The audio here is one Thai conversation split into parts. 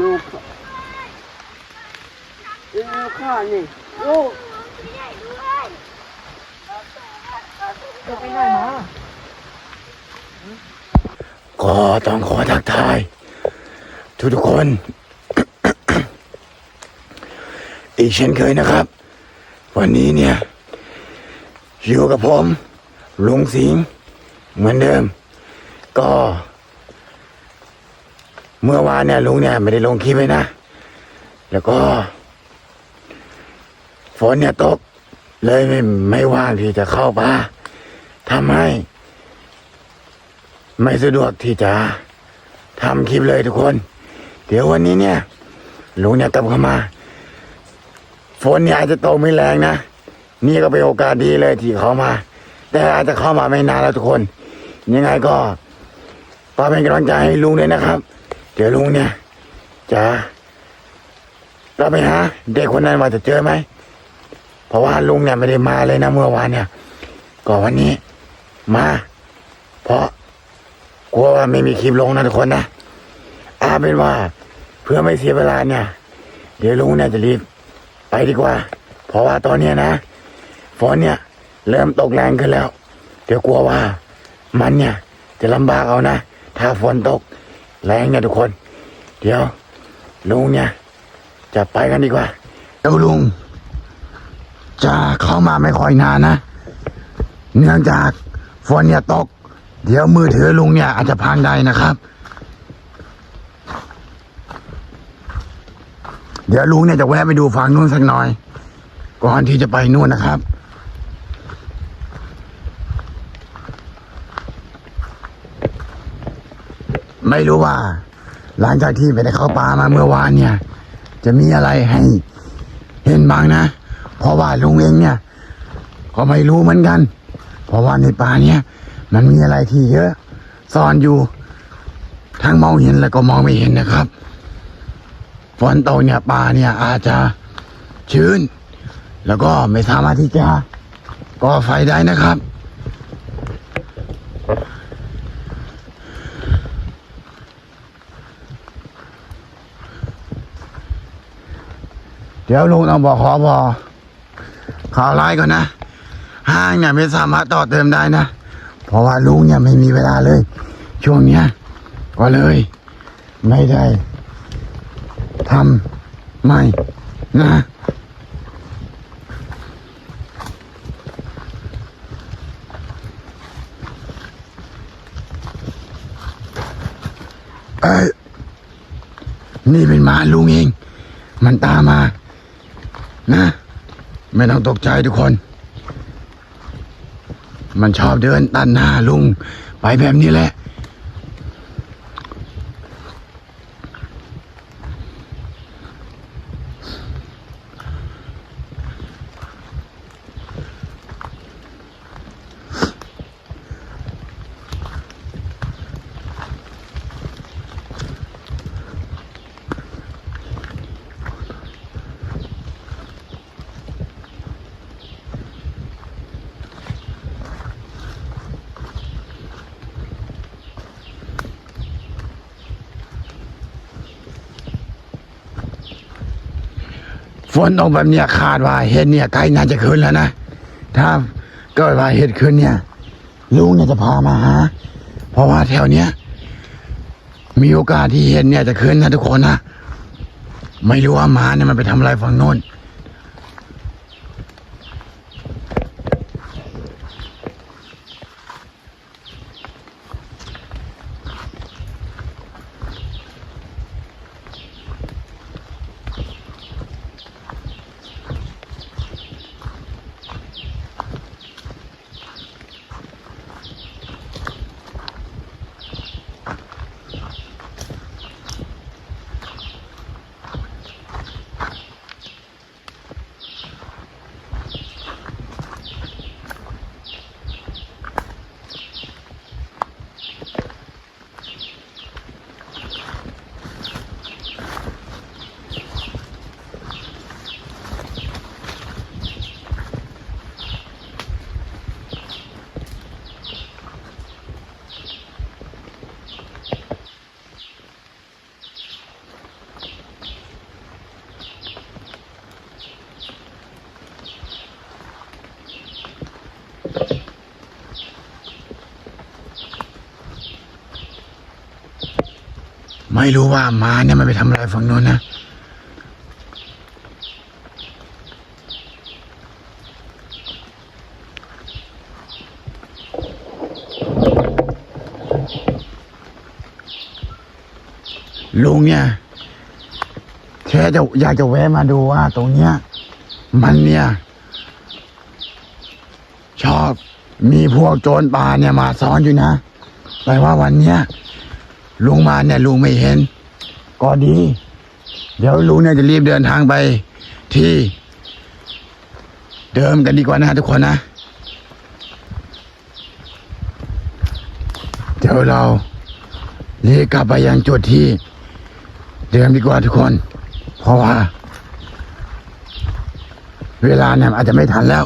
ลูกลูกข้านี่ลูกจะไปไหนมาก็ต้องขอทักทาย ทุกทุกคน อีกเช่นเคยนะครับ วันนี้เนี่ย อยู่กับผม ลุงสิงเหมือนเดิม ก็ เมื่อวานเนี่ยลุงเนี่ยไม่ได้ลงคลิปไว้นะ แล้วก็ ฝนเนี่ยตก เลยไม่ไม่ว่างที่จะเข้าป่าทำให้ ไม่สะดวกที่จะทำคลิปเลยทุกคน เดี๋ยววันนี้เนี่ยลุงเนี่ยกลับเข้ามา ฝนเนี่ยอาจจะตกไม่แรงนะ นี่ก็เป็นโอกาสดีเลยที่เขามา แต่อาจจะเข้ามาไม่นานแล้วทุกคน ยังไงก็ฝากเป็นกำลังใจให้ลุงด้วยนะครับ เดี๋ยวลุงเนี่ยจะเราไปหาเด็กคนนั้นว่าจะเจอไหม เพราะว่าลุงเนี่ยไม่ได้มาเลยนะเมื่อวานเนี่ย ก็วันนี้มา เพราะกลัวว่าไม่มีคลิปลงนะทุกคนนะอาเป็นว่าเพื่อไม่เสียเวลาเนี่ย เดี๋ยวลุงเนี่ยจะรีบไปดีกว่า เพราะว่าตอนเนี้ยนะฝนเนี่ย เริ่มตกแรงขึ้นแล้ว เดี๋ยวกลัวว่า มันเนี่ย จะลำบากเอานะ ถ้าฝนตก แรงเนี่ยทุกคน เดี๋ยว ลุงเนี่ยจะไปกันดีกว่าเดี๋ยวลุง จะเข้ามาไม่ค่อยนานนะ เนื่องจากฝนเนี่ยตก เดี๋ยวมือถือลุงเนี่ยอาจจะพังได้นะครับ เดี๋ยวลุงเนี่ยจะแวะไปดูฝั่งนู้นสักหน่อย ก่อนที่จะไปนู่นนะครับ ไม่รู้ว่า หลังจากที่ไปได้เข้าป่ามาเมื่อวานเนี่ย จะมีอะไรให้เห็นบ้างนะ เพราะว่าลุงเองเนี่ย ก็ไม่รู้เหมือนกัน เพราะว่าในป่าเนี่ยมันมีอะไรที่เยอะซ่อนอยู่ ทั้งมองเห็นแล้วก็มองไม่เห็นนะครับฝนตกเนี่ยป่าเนี่ยอาจจะชื้น แล้วก็ไม่สามารถที่จะก่อไฟได้นะครับ เดี๋ยวลุงต้องบอกขอพอข่าวไลน์ก่อนนะ ห้างเนี่ยไม่สามารถต่อเติมได้นะ เพราะว่าลุงเนี่ยไม่มีเวลาเลย ช่วงเนี้ยก็เลย ไม่ได้ทำไม่นะเอ้ยนี่เป็นหมาลุงเอง มันตามมา นะ ไม่ต้องตกใจทุกคน มันชอบเดินตันหน้าลุง ไปแบบนี้แหละ ฝนตกแบบเนี้ยคาดว่าเห็ดเนี่ยใกล้น่าจะขึ้นแล้วนะถ้าเกิดว่าเห็ดขึ้นเนี่ย ลุงเนี่ยจะพามาหาเพราะว่าแถวเนี้ยมีโอกาสที่เห็ดเนี่ยจะขึ้นนะทุกคนนะไม่รู้ว่าหมาเนี่ยมันไปทำอะไรฝั่งโน้น ไม่รู้ว่าหมาเนี่ยมันไปทำอะไรฝั่งโน้นนะลุงเนี่ยแค่จะอยากจะแวะมาดูว่า ตรงเนี้ย มันเนี่ย ชอบมีพวกโจรป่าเนี่ยมาซ้อนอยู่นะแปลว่าวันเนี้ย ลุงมาเนี่ยลุงไม่เห็น ก็ดี เดี๋ยวลุงเนี่ยจะรีบเดินทางไป ที่ เดิมกันดีกว่านะทุกคนนะ เดี๋ยวเราเรียกกลับไปยังจุดที่ เดิมดีกว่าทุกคน เพราะว่า เวลาเนี่ยอาจจะไม่ทันแล้ว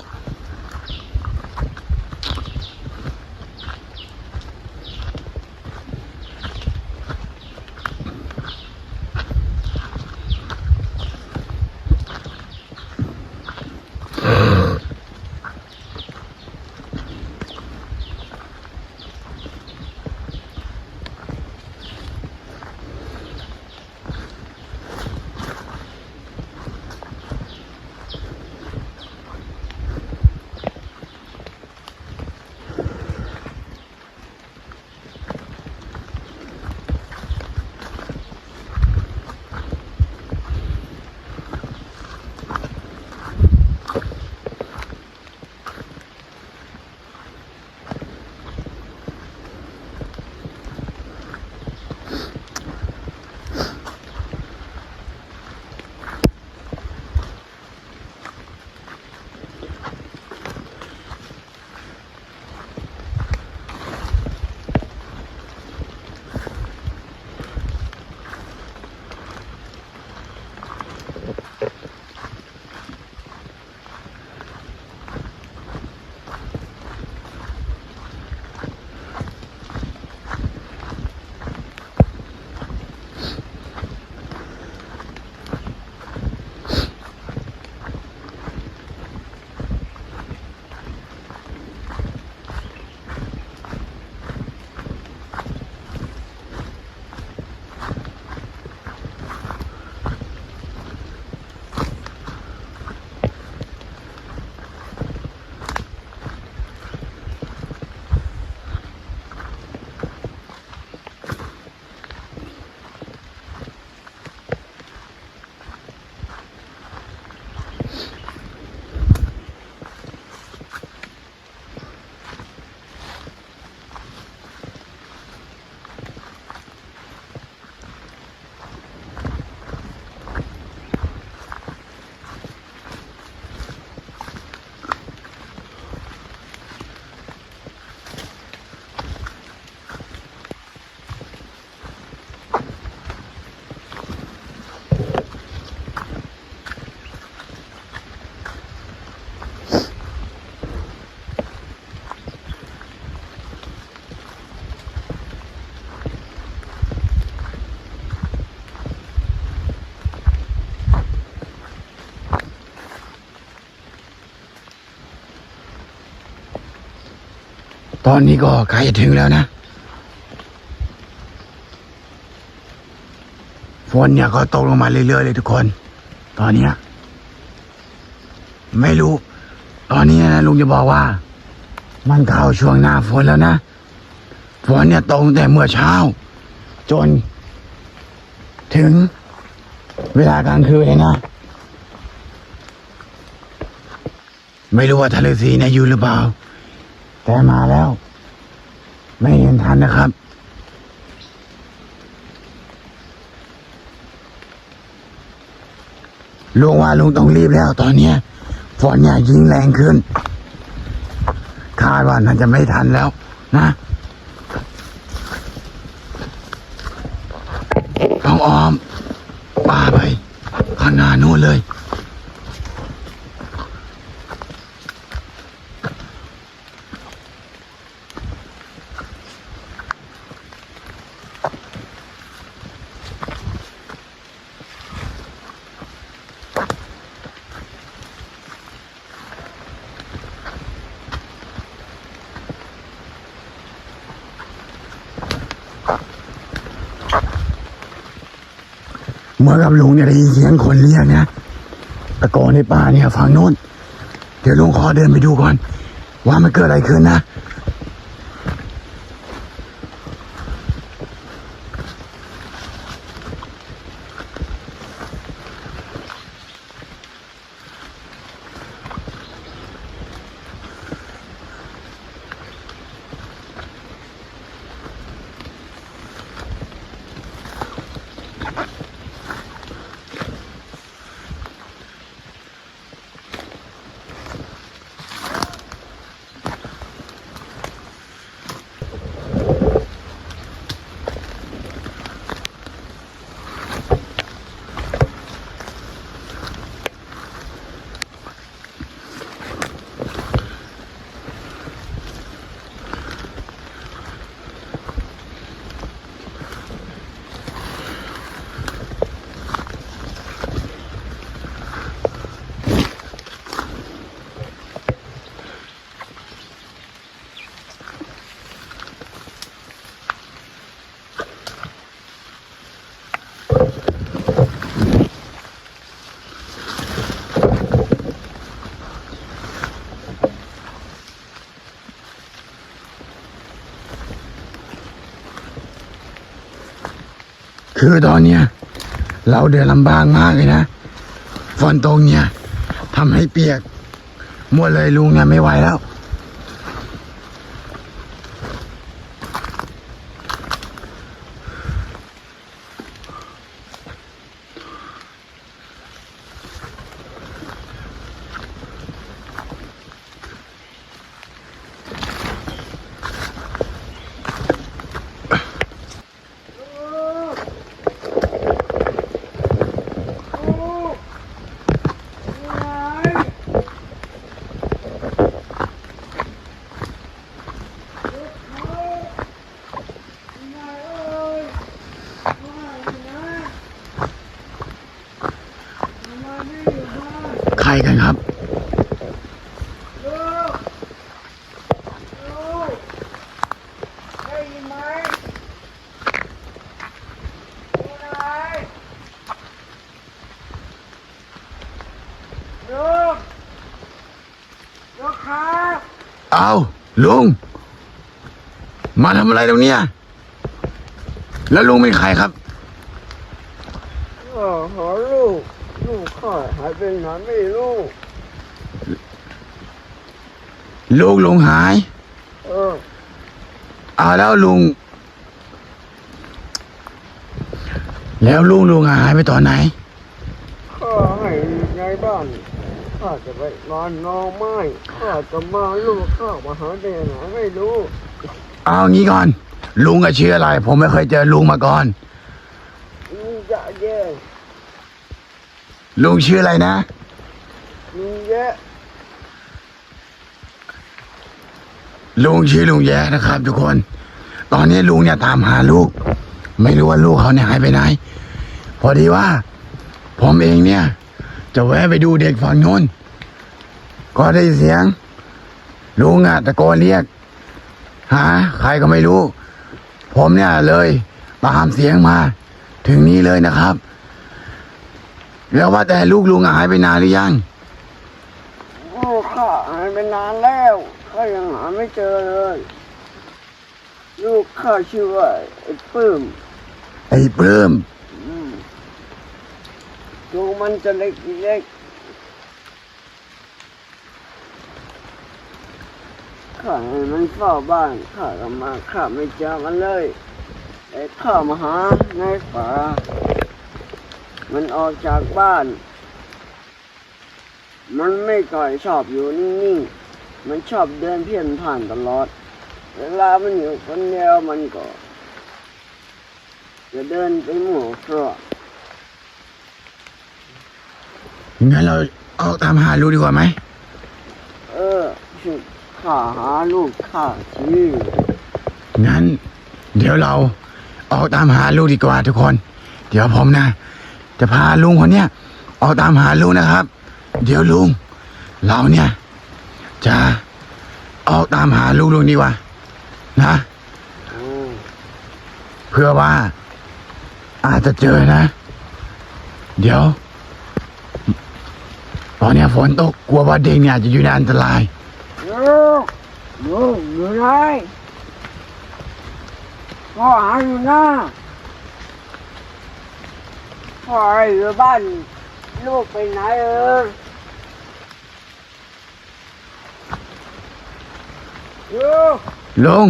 อนนี้ก็ใกล้จะถึงแล้วนะฝนเนี่ยก็ตกลงมาเรื่อยๆเลยทุกคน ตอนเนี้ยไม่รู้ ตอนนี้นะลุงจะบอกว่า มันเข้าช่วงหน้าฝนแล้วนะฝนเนี่ยตกตั้งแต่เมื่อเช้า จน ถึง เวลากลางคืนเลยนะ ไม่รู้ว่าทะเลสีเนี่ยอยู่หรือเปล่า แต่มาแล้ว ไม่เห็นทันนะครับ ลุงว่าลุงต้องรีบแล้ว ตอนนี้ฝนเนี่ยยิงแรงขึ้นคาดว่าน่าจะไม่ทันแล้ว นะต้องออมป่าไปข้างหน้านู่นเลย เมื่อกับลุงเนี่ยได้ยินเสียงคนเรียกนะตะโกนในป่าเนี่ยฝั่งโน้น เดี๋ยวลุงขอเดินไปดูก่อน ว่ามันเกิดอะไรขึ้นนะ คือตอนเนี้ยเราเดือดลำบากมากเลยนะฝนตกเนี่ยทำให้เปียกหมดเลยลุงเนี่ยไม่ไหวแล้ว ใครกันครับ ได้ยินไหมอยู่ไหนลูกลูกครับ เอา ลุง มาทำอะไรตรงเนี้ยแล้วลุงเป็นใครครับเออหาลูกลูกข้าหายไปไหนไม่รู้ลูกลุงหาย เออเอาแล้วลุง แล้วลุงลุงหายไปตอนไหน ข้าให้ในบ้าน ข้าจะไปนอนนอนไม้ข้าจะมาลูกข้ามาหาได้ไหนไม่รู้เอางี้ก่อน ลุงก็ชื่ออะไร ผมไม่เคยเจอลุงมาก่อนมึงจะแย่ลุงชื่ออะไรนะมึงแย่ลุงชื่อลุงแย่นะครับ ทุกคน ตอนนี้ลุงเนี่ยตามหาลูก ไม่รู้ว่าลูกเขาเนี่ยหายไปไหน พอดีว่า ผมเองเนี่ย จะแวะไปดูเด็กฝั่งโน้นก็ได้เสียง ลุงอะตะโกนเรียก หา ใครก็ไม่รู้ ผมเนี่ยเลยตามเสียงมา ถึงนี้เลยนะครับ แล้วว่าแต่ลูกลุงอะหายไปนานหรือยังลูกข้าหายไปนานแล้วข้ายังหาไม่เจอเลย ลูกข้าชื่อว่าไอ้ปื้ม ไอ้ปลื้มอืมตัว มันจะเล็กเล็กข้าให้มันเฝ้าบ้านข้าก็มาข้าไม่เจอมันเลยไอ้ข้ามาหาในป่ามันออกจากบ้าน มันไม่ก่อยชอบอยู่นิ่งๆ มันชอบเดินเพี้ยนผ่านตลอด เวลามันอยู่คนเดียวมันก็ จะเดินไปหมู่ครัว งั้นเราออกตามหาลูกดีกว่าไหม เออชุดข้าหาลูกข้าทีงั้น เดี๋ยวเราออกตามหาลูกดีกว่าทุกคน เดี๋ยวผมนะ จะพาลุงคนเนี้ยออกตามหาลูกนะครับ เดี๋ยวลุง เราเนี่ย จะออกตามหาลูกลุงดีกว่า นะอืมเพื่อว่า อาจจะเจอนะ เดี๋ยว ตอนเนี้ยฝนตกกลัวว่าเด็กเนี่ยอาจจะอยู่ในอันตรายลูกลูกอยู่ไหนพ่อหาอยู่หน้าพ่ออยู่บ้านลูกไปไหนเออลูกลุง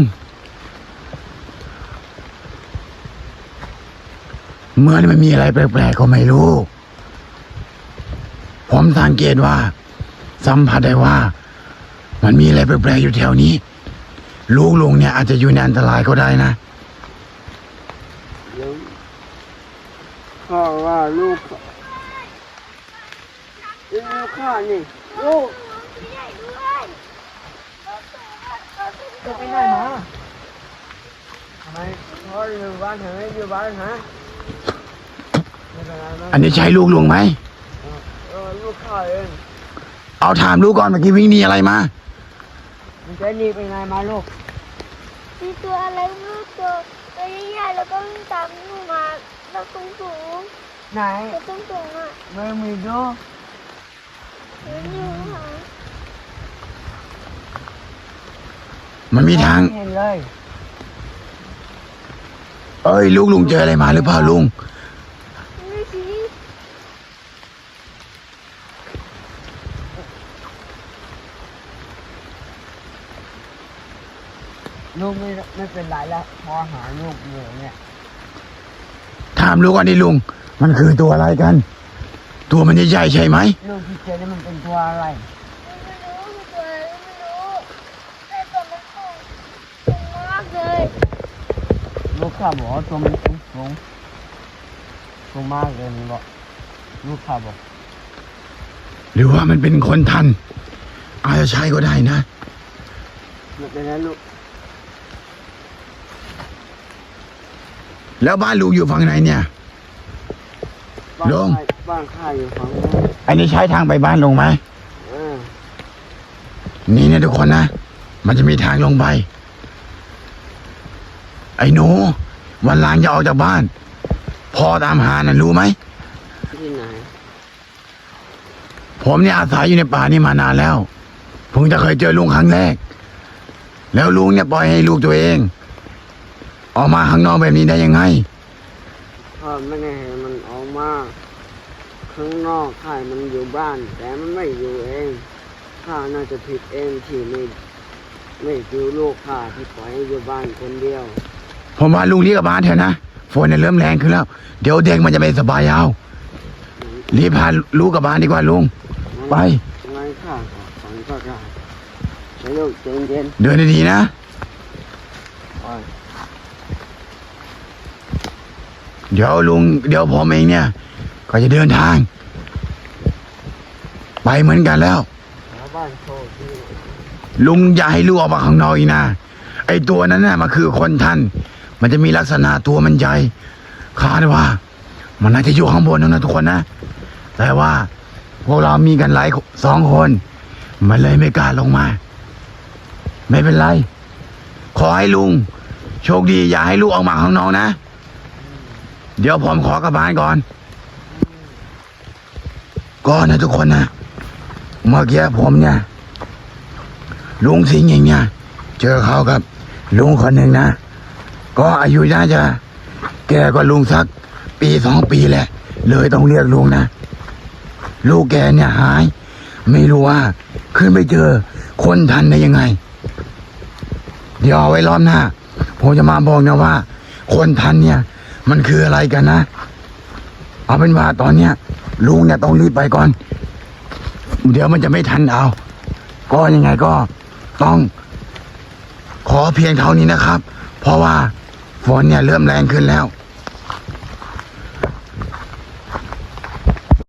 เมื่อนี่มันมีอะไรแปลกๆก็ไม่รู้ ผมสังเกตว่า สัมผัสได้ว่า มันมีอะไรแปลกๆอยู่แถวนี้ ลูกลุงเนี่ยอาจจะอยู่ในอันตรายก็ได้นะเดี๋ยวพ่อว่าลูกลูกข้านี่ลูกจะไปไหนมาทำไมพ่ออยู่บ้านทำไมอยู่บ้านฮะไม่เป็นไรนะอันนี้ใช่ลูกลุงไหมเออ ลูกข้าเองเอาถามลูกก่อนเมื่อกี้วิ่งหนีอะไรมามันจะหนีไปไหนมาลูกมีตัวอะไรไม่รู้ตัวตัวใหญ่ๆแล้วก็วิ่งตามหนูมาแล้วสูงสูงไหนๆตัวสูงสูงๆอะไม่มีดูเห็นอยู่ค่ะมันมีทางเห็นเลย เอ้ยลูกลุงเจออะไรมาหรือเปล่าลุง ไม่ชี้ ลู กไม่ไม่เป็นไรแล้วพอหาลูกอยู่เนี่ยถามลูกก่อนดิลุง มันคือตัวอะไรกัน ตัวมันใหญ่ๆใช่ไหมลูกที่เจอนี่มันเป็นตัวอะไรไม่รู้มีตัวอะไรไม่รู้แต่ตัวมันสูงสูงมากเลยลูกข้าบอกว่าตัวมันสูงสูงสูงมากเลยมันบอกลูกข้าบอก หรือว่ามันเป็นคนทัน อาจจะใช่ก็ได้นะไม่เป็นไรลูก แล้วบ้านลุงอยู่ฝั่งไหนเนี่ยลุงบ้านข้าอยู่ฝั่งนู้นอันนี้ใช้ทางไปบ้านลุงไหมเออนี่เนี่ยทุกคนนะ มันจะมีทางลงไป ไอ้หนู วันหลังอย่าออกจากบ้านพ่อตามหานะรู้ไหม ที่ไหนผมเนี่ยอาศัยอยู่ในป่านี่มานานแล้วเพิ่งจะเคยเจอลุงครั้งแรก แล้วลุงเนี่ยปล่อยให้ลูกตัวเอง ออกมาข้างนอกแบบนี้ได้ยังไงพ่อไม่ได้ให้มันออกมาข้างนอกข้าให้มันอยู่บ้าน แต่มันไม่อยู่เองข้าน่าจะผิดเองที่ไม่ไม่ดูลูกข้าที่ปล่อยให้อยู่บ้านคนเดียวผมว่าลุงรีบกลับบ้านเถอะนะฝนเนี่ยเริ่มแรงขึ้นแล้ว เดี๋ยวเด็กมันจะไม่สบายเอารีบพาลูกกลับบ้านดีกว่าลุงไปงั้นข้าขอฝันก็ได้ให้ลูกใจเย็นเดินดีๆนะ ๆอ่อน เดี๋ยวลุงเดี๋ยวผมเองเนี่ย ก็จะเดินทาง ไปเหมือนกันแล้ว ลุงอย่าให้ลูกออกมาข้างนอกอีกนะไอตัวนั้นน่ะมันคือคนท่านมันจะมีลักษณะตัวมันใหญ่คาดว่า มันน่าจะอยู่ข้างบนนั่นนะทุกคนนะ แต่ว่าพวกเรามีกันหลายสองคน มันเลยไม่กล้าลงมา ไม่เป็นไร ขอให้ลุง โชคดีอย่าให้ลูกออกมาข้างนอกนะ เดี๋ยวผมขอกลับบ้านก่อน ก็นะทุกคนนะเมื่อกี้ผมเนี่ย ลุงสิงห์อย่างเงี้ยเจอเขากับ ลุงคนหนึ่งนะ ก็อายุน่าจะ แกกว่าลุงสัก ปีสองปีแหละ เลยต้องเรียกลุงนะ ลูกแกเนี่ยหาย ไม่รู้ว่า ขึ้นไปเจอคนทันได้ยังไง เดี๋ยวเอาไว้รอบหน้า ผมจะมาบอกนะว่า คนทันเนี่ย มันคืออะไรกันนะ เอาเป็นว่าตอนเนี้ยลุงเนี่ยต้องรีบไปก่อน เดี๋ยวมันจะไม่ทันเอา ก็ยังไงก็ต้อง ขอเพียงเท่านี้นะครับ เพราะว่าฝนเนี่ยเริ่มแรงขึ้นแล้ว